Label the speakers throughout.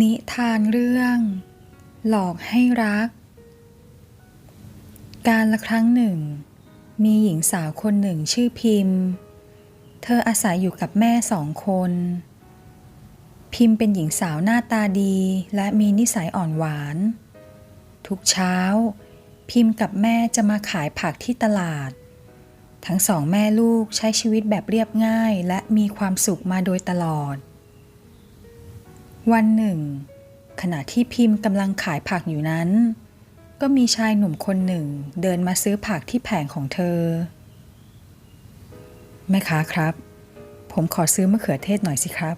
Speaker 1: นิทานเรื่อง หลอกให้รัก การละครั้งหนึ่ง มีหญิงสาวคนหนึ่งชื่อพิมพ์ เธออาศัยอยู่กับแม่สองคน พิมพ์เป็นหญิงสาวหน้าตาดีและมีนิสัยอ่อนหวาน ทุกเช้า พิมพ์กับแม่จะมาขายผักที่ตลาด ทั้งสองแม่ลูกใช้ชีวิตแบบเรียบง่ายและมีความสุขมาโดยตลอด วันหนึ่ง ขณะที่พิมพ์กำลังขายผักอยู่นั้น ก็มีชายหนุ่มคนหนึ่งเดินมาซื้อผักที่แผงของเธอ แม่ค้าครับ ผมขอซื้อมะเขือเทศหน่อยสิครับ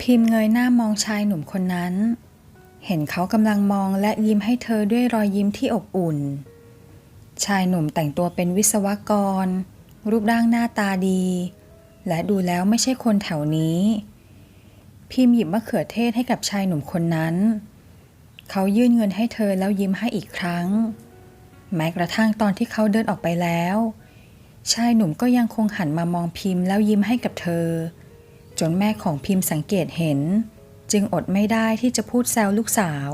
Speaker 1: พิมพ์เงยหน้ามองชายหนุ่มคนนั้น เห็นเขากำลังมองและยิ้มให้เธอด้วยรอยยิ้มที่อบอุ่น ชายหนุ่มแต่งตัวเป็นวิศวกร รูปร่างหน้าตาดี และดูแล้วไม่ใช่คนแถวนี้ พิมพ์หยิบมะเขือเทศให้กับชายหนุ่มคนนั้น เขายื่นเงินให้เธอแล้วยิ้มให้อีกครั้ง แม้กระทั่งตอนที่เขาเดินออกไปแล้ว ชายหนุ่มก็ยังคงหันมามองพิมพ์แล้วยิ้มให้กับเธอ จนแม่ของพิมพ์สังเกตเห็น จึงอดไม่ได้ที่จะพูดแซวลูกสาว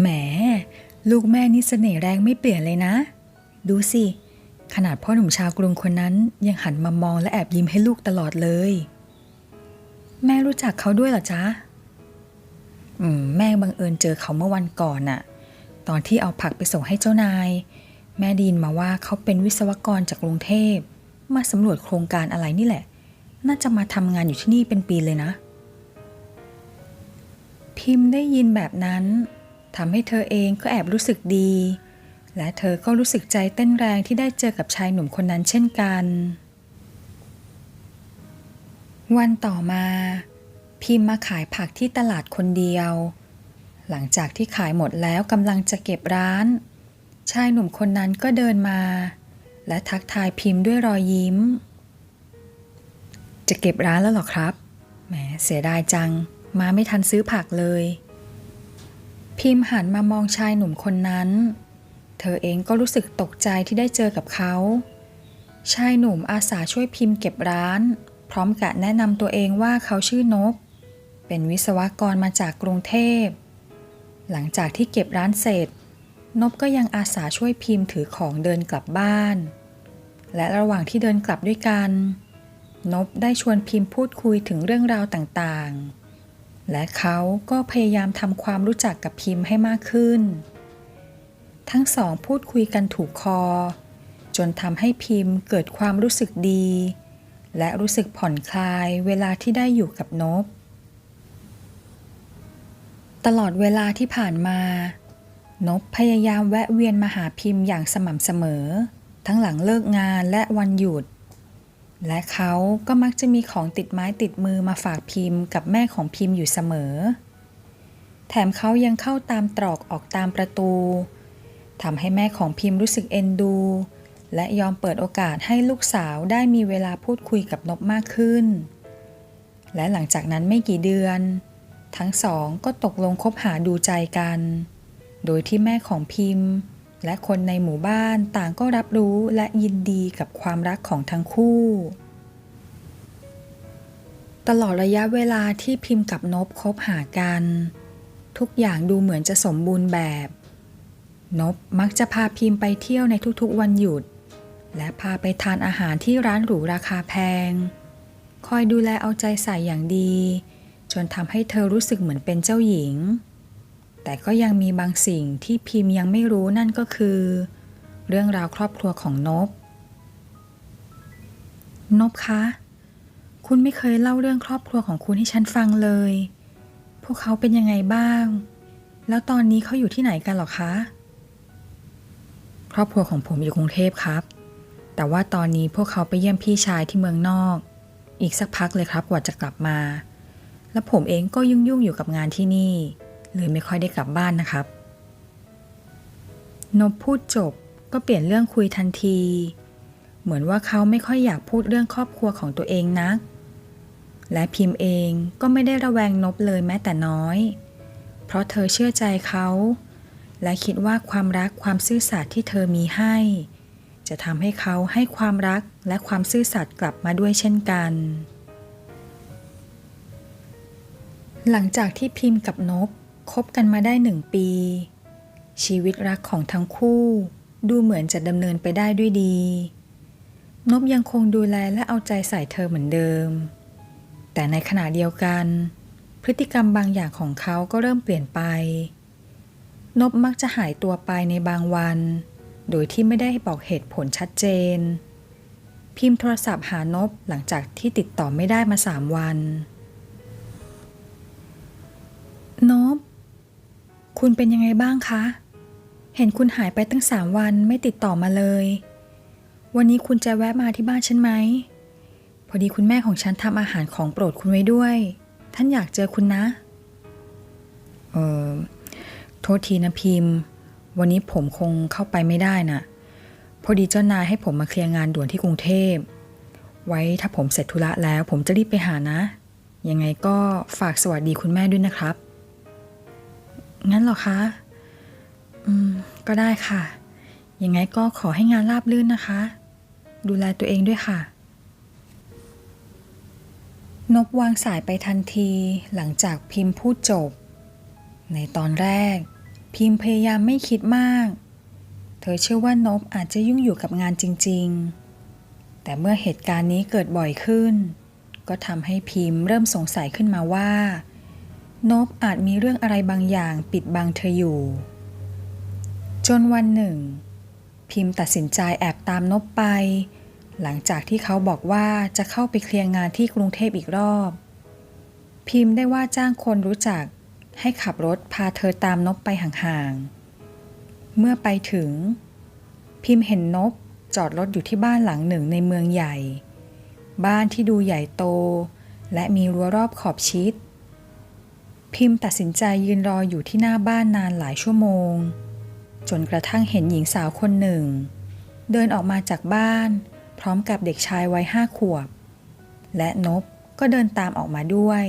Speaker 1: แหม ลูกแม่นี่เสน่ห์แรงไม่เปลี่ยนเลยนะ ดูสิขนาดพ่อหนุ่มชาวกรุงคนนั้นยังหันมามองและแอบยิ้มให้ลูกตลอดเลย แม่รู้จักเขาด้วยเหรอจ๊ะ อืม แม่บังเอิญเจอเขาเมื่อวันก่อนน่ะ ตอนที่เอาผักไปส่งให้เจ้านาย แม่ดีนมาว่าเขาเป็นวิศวกรจากกรุงเทพ มาสำรวจโครงการอะไรนี่แหละ น่าจะมาทำงานอยู่ที่นี่เป็นปีเลยนะ พิมพ์ได้ยินแบบนั้นทำให้เธอเองก็แอบรู้สึกดี และเธอก็รู้สึกใจเต้นแรงที่ได้เจอกับชายหนุ่มคนนั้นเช่นกัน วันต่อมา พิมพ์มาขายผักที่ตลาดคนเดียว หลังจากที่ขายหมดแล้วกำลังจะเก็บร้าน ชายหนุ่มคนนั้นก็เดินมา และทักทายพิมพ์ด้วยรอยยิ้ม จะเก็บร้านแล้วหรอครับ แหมเสียดายจัง มาไม่ทันซื้อผักเลย พิมพ์หันมามองชายหนุ่มคนนั้น เธอเองก็รู้สึกตกใจที่ได้เจอกับเขา ชายหนุ่มอาสาช่วยพิมพ์เก็บร้าน พร้อมกับแนะนำตัวเองว่าเขาชื่อนบ เป็นวิศวกรมาจากกรุงเทพ หลังจากที่เก็บร้านเสร็จ นบก็ยังอาสาช่วยพิมพ์ถือของเดินกลับบ้าน และระหว่างที่เดินกลับด้วยกัน นบได้ชวนพิมพ์พูดคุยถึงเรื่องราวต่างๆ และเขาก็พยายามทำความรู้จักกับพิมพ์ให้มากขึ้น ทั้งสองพูดคุยกันถูกคอ จนทำให้พิมพ์เกิดความรู้สึกดี และรู้สึกผ่อนคลายเวลาที่ได้อยู่กับนบ ตลอดเวลาที่ผ่านมา นบพยายามแวะเวียนมาหาพิมพ์อย่างสม่ำเสมอ ทั้งหลังเลิกงานและวันหยุด และเขาก็มักจะมีของติดไม้ติดมือมาฝากพิมพ์กับแม่ของพิมพ์อยู่เสมอ แถมเขายังเข้าตามตรอกออกตามประตูทำให้แม่ของพิมพ์รู้สึกเอ็นดู และยอมเปิดโอกาสให้ลูกสาวได้มีเวลาพูดคุยกับนบมากขึ้น และหลังจากนั้นไม่กี่เดือน ทั้งสองก็ตกลงคบหาดูใจกัน โดยที่แม่ของพิมพ์ และคนในหมู่บ้านต่างก็รับรู้และยินดีกับความรักของทั้งคู่ ตลอดระยะเวลาที่พิมพ์กับนบคบหากัน ทุกอย่างดูเหมือนจะสมบูรณ์แบบนบมักจะพาพิมพ์ไปเที่ยวในทุกๆวันหยุด และพาไปทานอาหารที่ร้านหรูราคาแพง คอยดูแลเอาใจใส่อย่างดี จนทำให้เธอรู้สึกเหมือนเป็นเจ้าหญิง แต่ก็ยังมีบางสิ่งที่พิมพ์ยังไม่รู้นั่นก็คือ เรื่องราวครอบครัวของนบ นบคะ คุณไม่เคยเล่าเรื่องครอบครัวของคุณให้ฉันฟังเลย พวกเขาเป็นยังไงบ้าง แล้วตอนนี้เขาอยู่ที่ไหนกันหรอคะ ครอบครัวของผมอยู่กรุงเทพครับ แต่ว่าตอนนี้พวกเขาไปเยี่ยมพี่ชายที่เมืองนอก อีกสักพักเลยครับกว่าจะกลับมา และผมเองก็ยุ่งยุ่งอยู่กับงานที่นี่เลยไม่ค่อยได้กลับบ้านนะครับ นบพูดจบก็เปลี่ยนเรื่องคุยทันที เหมือนว่าเขาไม่ค่อยอยากพูดเรื่องครอบครัวของตัวเองนัก และพิมพ์เองก็ไม่ได้ระแวงนบเลยแม้แต่น้อย เพราะเธอเชื่อใจเขา และคิดว่าความรักความซื่อสัตย์ที่เธอมีให้ จะทำให้เขาให้ความรักและความซื่อสัตย์กลับมาด้วยเช่นกัน หลังจากที่พิมพ์กับนบคบกันมาได้หนึ่งปี ชีวิตรักของทั้งคู่ ดูเหมือนจะดำเนินไปได้ด้วยดี นบยังคงดูแลและเอาใจใส่เธอเหมือนเดิม แต่ในขณะเดียวกัน พฤติกรรมบางอย่างของเขาก็เริ่มเปลี่ยนไป นบมักจะหายตัวไปในบางวัน โดยที่ไม่ได้บอกเหตุผลชัดเจน พิมพ์โทรศัพท์หานบหลังจากที่ติดต่อไม่ได้มาสามวัน นบ คุณเป็นยังไงบ้างคะ เห็นคุณหายไปตั้งสามวันไม่ติดต่อมาเลย วันนี้คุณจะแวะมาที่บ้านฉันไหม พอดีคุณแม่ของฉันทำอาหารของโปรดคุณไว้ด้วย ท่านอยากเจอคุณนะ เออโทษทีนะพิมพ์ วันนี้ผมคงเข้าไปไม่ได้น่ะ พอดีเจ้านายให้ผมมาเคลียร์งานด่วนที่กรุงเทพ ไว้ถ้าผมเสร็จธุระแล้ว ผมจะรีบไปหานะ ยังไงก็ฝากสวัสดีคุณแม่ด้วยนะครับ งั้นเหรอคะ อืม ก็ได้ค่ะ ยังไงก็ขอให้งานราบรื่นนะคะ ดูแลตัวเองด้วยค่ะ นบวางสายไปทันทีหลังจากพิมพ์พูดจบ ในตอนแรก พิมพยายามไม่คิดมาก เธอเชื่อว่านบอาจจะยุ่งอยู่กับงานจริง ๆ แต่เมื่อเหตุการณ์นี้เกิดบ่อยขึ้น ก็ทำให้พิมพ์เริ่มสงสัยขึ้นมาว่า นบอาจมีเรื่องอะไรบางอย่างปิดบังเธออยู่ จนวันหนึ่ง พิมพ์ตัดสินใจแอบตามนบไป หลังจากที่เขาบอกว่าจะเข้าไปเคลียร์งานที่กรุงเทพอีกรอบ พิมพ์ได้ว่าจ้างคนรู้จัก ให้ขับรถพาเธอตามนบไปห่างๆ เมื่อไปถึง พิมพ์เห็นนบจอดรถอยู่ที่บ้านหลังหนึ่งในเมืองใหญ่ บ้านที่ดูใหญ่โต และมีรั้วรอบขอบชิด พิมพ์ตัดสินใจยืนรออยู่ที่หน้าบ้านนานหลายชั่วโมง จนกระทั่งเห็นหญิงสาวคนหนึ่ง เดินออกมาจากบ้าน พร้อมกับเด็กชายวัยห้าขวบ และนบก็เดินตามออกมาด้วย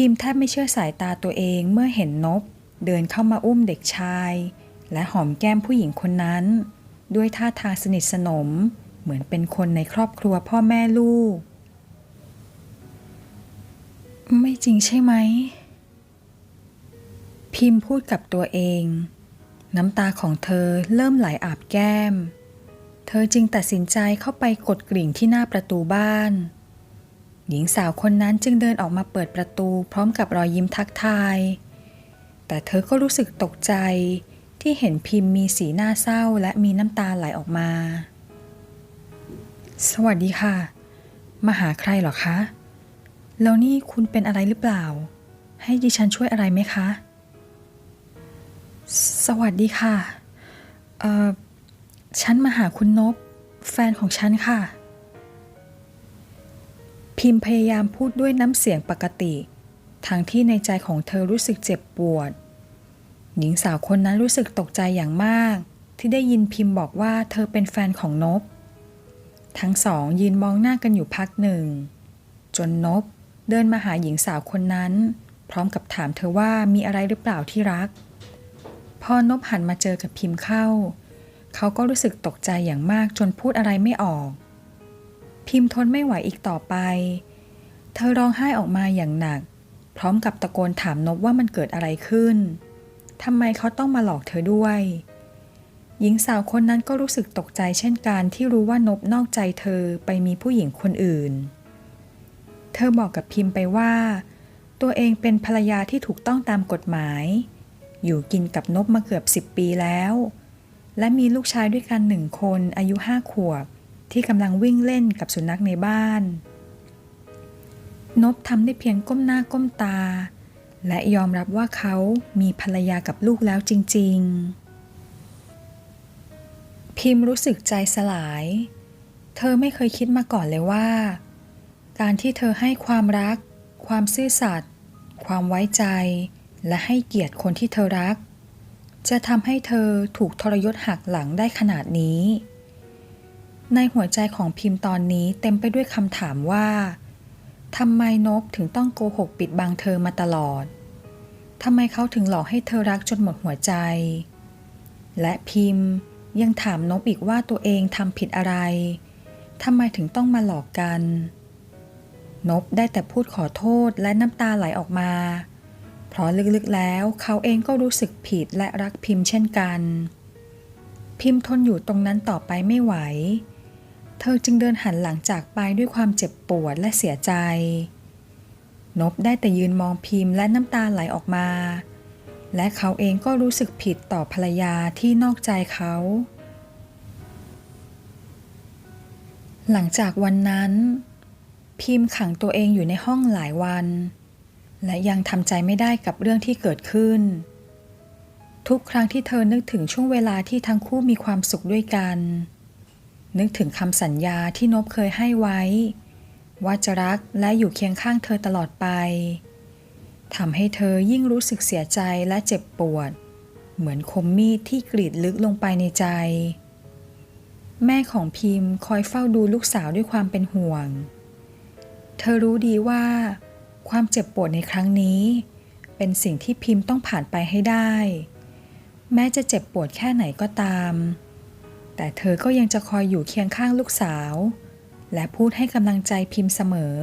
Speaker 1: พิมพ์แทบไม่เชื่อสายตาตัวเองเมื่อเห็นนบ เดินเข้ามาอุ้มเด็กชาย และหอมแก้มผู้หญิงคนนั้น ด้วยท่าทางสนิทสนม เหมือนเป็นคนในครอบครัวพ่อแม่ลูก ไม่จริงใช่ไหม พิมพ์พูดกับตัวเอง น้ำตาของเธอเริ่มไหลอาบแก้ม เธอจึงตัดสินใจเข้าไปกดกริ่งที่หน้าประตูบ้าน หญิงสาวคนนั้นจึงเดินออกมาเปิดประตูพร้อมกับรอยยิ้มทักทาย แต่เธอก็รู้สึกตกใจที่เห็นพิมพ์มีสีหน้าเศร้าและมีน้ำตาไหลออกมา สวัสดีค่ะ มาหาใครหรอคะ แล้วนี่คุณเป็นอะไรหรือเปล่า ให้ดิฉันช่วยอะไรไหมคะ สวัสดีค่ะ เอ่อ ฉันมาหาคุณนบ แฟนของฉันค่ะ พิมพ์พยายามพูดด้วยน้ำเสียงปกติ ทั้งที่ในใจของเธอรู้สึกเจ็บปวด หญิงสาวคนนั้นรู้สึกตกใจอย่างมาก ที่ได้ยินพิมพ์บอกว่าเธอเป็นแฟนของนบ ทั้งสองยืนมองหน้ากันอยู่พักหนึ่ง จนนบเดินมาหาหญิงสาวคนนั้น พร้อมกับถามเธอว่ามีอะไรหรือเปล่าที่รัก พอนบหันมาเจอกับพิมพ์เข้า เขาก็รู้สึกตกใจอย่างมากจนพูดอะไรไม่ออก พิมพ์ทนไม่ไหวอีกต่อไป เธอร้องไห้ออกมาอย่างหนัก พร้อมกับตะโกนถามนบว่ามันเกิดอะไรขึ้นทำไมเขาต้องมาหลอกเธอด้วย หญิงสาวคนนั้นก็รู้สึกตกใจเช่นกันที่รู้ว่านบนอกใจเธอไปมีผู้หญิงคนอื่น เธอบอกกับพิมพ์ไปว่า ตัวเองเป็นภรรยาที่ถูกต้องตามกฎหมาย อยู่กินกับนบมาเกือบสิบปีแล้ว และมีลูกชายด้วยกันหนึ่งคนอายุห้าขวบ ที่กำลังวิ่งเล่นกับสุนัขในบ้าน นบทำได้เพียงก้มหน้าก้มตา และยอมรับว่าเขามีภรรยากับลูกแล้วจริง ๆ พิมพ์รู้สึกใจสลาย เธอไม่เคยคิดมาก่อนเลยว่า การที่เธอให้ความรัก ความซื่อสัตย์ความไว้ใจ และให้เกียรติคนที่เธอรัก จะทำให้เธอถูกทรยศหักหลังได้ขนาดนี้ ในหัวใจของพิมพ์ตอนนี้เต็มไปด้วยคำถามว่าทำไมนบถึงต้องโกหกปิดบังเธอมาตลอดทำไมเขาถึงหลอกให้เธอรักจนหมดหัวใจ และพิมพ์ยังถามนบอีกว่าตัวเองทำผิดอะไรทำไมถึงต้องมาหลอกกัน นบได้แต่พูดขอโทษและน้ำตาไหลออกมา เพราะลึกๆแล้วเขาเองก็รู้สึกผิดและรักพิมพ์เช่นกัน พิมพ์ทนอยู่ตรงนั้นต่อไปไม่ไหว เธอจึงเดินหันหลังจากไปด้วยความเจ็บปวดและเสียใจ นบได้แต่ยืนมองพิมพ์และน้ำตาไหลออกมา และเขาเองก็รู้สึกผิดต่อภรรยาที่นอกใจเขา หลังจากวันนั้น พิมพ์ขังตัวเองอยู่ในห้องหลายวัน และยังทำใจไม่ได้กับเรื่องที่เกิดขึ้น ทุกครั้งที่เธอนึกถึงช่วงเวลาที่ทั้งคู่มีความสุขด้วยกัน นึกถึงคำสัญญาที่นบเคยให้ไว้ ว่าจะรักและอยู่เคียงข้างเธอตลอดไปทำให้เธอยิ่งรู้สึกเสียใจและเจ็บปวด เหมือนคมมีดที่กรีดลึกลงไปในใจ แม่ของพิมพ์คอยเฝ้าดูลูกสาวด้วยความเป็นห่วง เธอรู้ดีว่า ความเจ็บปวดในครั้งนี้ เป็นสิ่งที่พิมพ์ต้องผ่านไปให้ได้ แม้จะเจ็บปวดแค่ไหนก็ตาม แต่เธอก็ยังจะคอยอยู่เคียงข้างลูกสาว และพูดให้กำลังใจพิมพ์เสมอ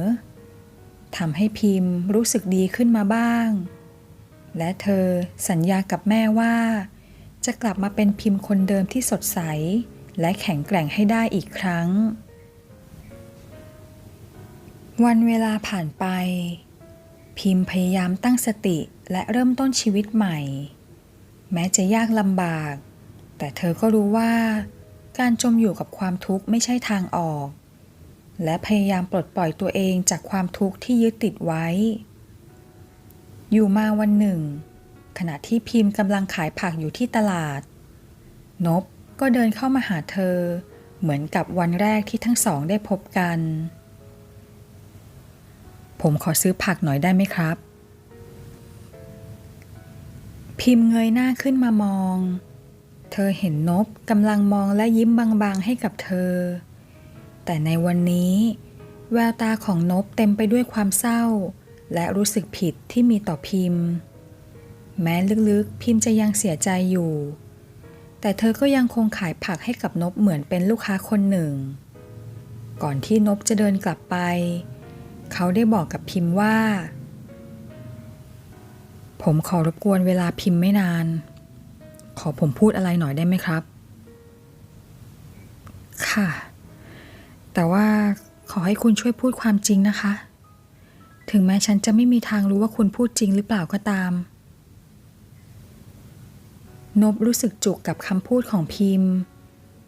Speaker 1: ทำให้พิมพ์รู้สึกดีขึ้นมาบ้าง และเธอสัญญากับแม่ว่า จะกลับมาเป็นพิมพ์คนเดิมที่สดใส และแข็งแกร่งให้ได้อีกครั้ง วันเวลาผ่านไป พิมพ์พยายามตั้งสติและเริ่มต้นชีวิตใหม่ แม้จะยากลำบาก แต่เธอก็รู้ว่า การจมอยู่กับความทุกข์ไม่ใช่ทางออก และพยายามปลดปล่อยตัวเองจากความทุกข์ที่ยึดติดไว้ อยู่มาวันหนึ่ง ขณะที่พิมพ์กำลังขายผักอยู่ที่ตลาด นบก็เดินเข้ามาหาเธอ เหมือนกับวันแรกที่ทั้งสองได้พบกัน ผมขอซื้อผักหน่อยได้ไหมครับ พิมพ์เงยหน้าขึ้นมามอง เธอเห็นนบกำลังมองและยิ้มบางๆให้กับเธอ แต่ในวันนี้ แววตาของนบเต็มไปด้วยความเศร้า และรู้สึกผิดที่มีต่อพิมพ์ แม้ลึกๆ พิมพ์จะยังเสียใจอยู่ แต่เธอก็ยังคงขายผักให้กับนบเหมือนเป็นลูกค้าคนหนึ่ง ก่อนที่นบจะเดินกลับไป เขาได้บอกกับพิมพ์ว่า ผมขอรบกวนเวลาพิมพ์ไม่นาน ขอผมพูดอะไรหน่อยได้ไหมครับ ค่ะ แต่ว่าขอให้คุณช่วยพูดความจริงนะคะ ถึงแม้ฉันจะไม่มีทางรู้ว่าคุณพูดจริงหรือเปล่าก็ตาม นบรู้สึกจุกกับคำพูดของพิมพ์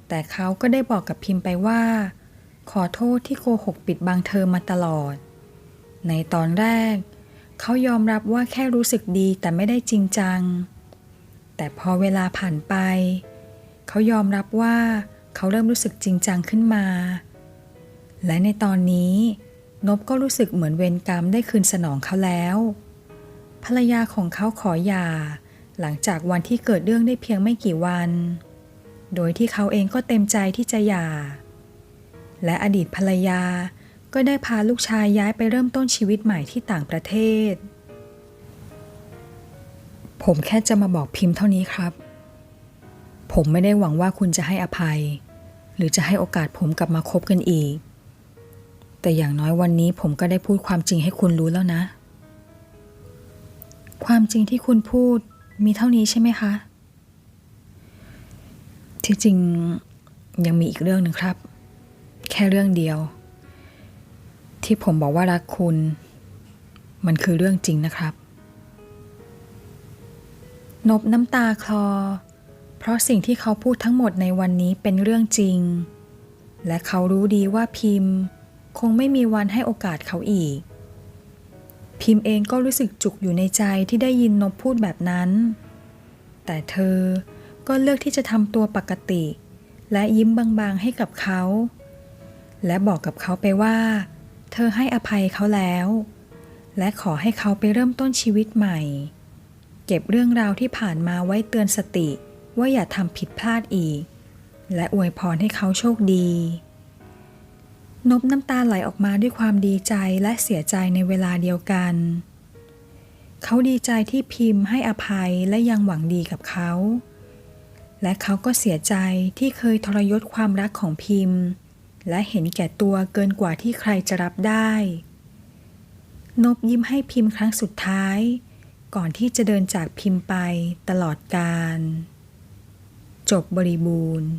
Speaker 1: แต่เขาก็ได้บอกกับพิมพ์ไปว่า ขอโทษที่โกหกปิดบังเธอมาตลอด ในตอนแรก เขายอมรับว่าแค่รู้สึกดีแต่ไม่ได้จริงจัง แต่พอเวลาผ่านไป เขายอมรับว่าเขาเริ่มรู้สึกจริงจังขึ้นมา และในตอนนี้นบก็รู้สึกเหมือนเวรกรรมได้คืนสนองเขาแล้ว ภรรยาของเขาขอหย่า หลังจากวันที่เกิดเรื่องได้เพียงไม่กี่วัน โดยที่เขาเองก็เต็มใจที่จะหย่า และอดีตภรรยาก็ได้พาลูกชายย้ายไปเริ่มต้นชีวิตใหม่ที่ต่างประเทศ ผมแค่จะมาบอกพิมพ์เท่านี้ครับ ผมไม่ได้หวังว่าคุณจะให้อภัย หรือจะให้โอกาสผมกลับมาคบกันอีก แต่อย่างน้อยวันนี้ผมก็ได้พูดความจริงให้คุณรู้แล้วนะ ความจริงที่คุณพูดมีเท่านี้ใช่ไหมคะ ที่จริงยังมีอีกเรื่องหนึ่งครับ แค่เรื่องเดียว ที่ผมบอกว่ารักคุณ มันคือเรื่องจริงนะครับ นบน้ำตาคลอ เพราะสิ่งที่เขาพูดทั้งหมดในวันนี้เป็นเรื่องจริง และเขารู้ดีว่าพิมพ์ คงไม่มีวันให้โอกาสเขาอีก พิมพ์เองก็รู้สึกจุกอยู่ในใจที่ได้ยินนบพูดแบบนั้น แต่เธอก็เลือกที่จะทำตัวปกติ และยิ้มบางๆให้กับเขา และบอกกับเขาไปว่า เธอให้อภัยเขาแล้ว และขอให้เขาไปเริ่มต้นชีวิตใหม่ เก็บเรื่องราวที่ผ่านมาไว้เตือนสติว่าอย่าทำผิดพลาดอีก และอวยพรให้เขาโชคดี นบน้ำตาไหลออกมาด้วยความดีใจและเสียใจในเวลาเดียวกัน เขาดีใจที่พิมพ์ให้อภัยและยังหวังดีกับเขา และเขาก็เสียใจที่เคยทรยศความรักของพิมพ์ และเห็นแก่ตัวเกินกว่าที่ใครจะรับได้ นบยิ้มให้พิมพ์ครั้งสุดท้าย ก่อนที่จะเดินจากพิมพ์ไปตลอดกาลจบบริบูรณ์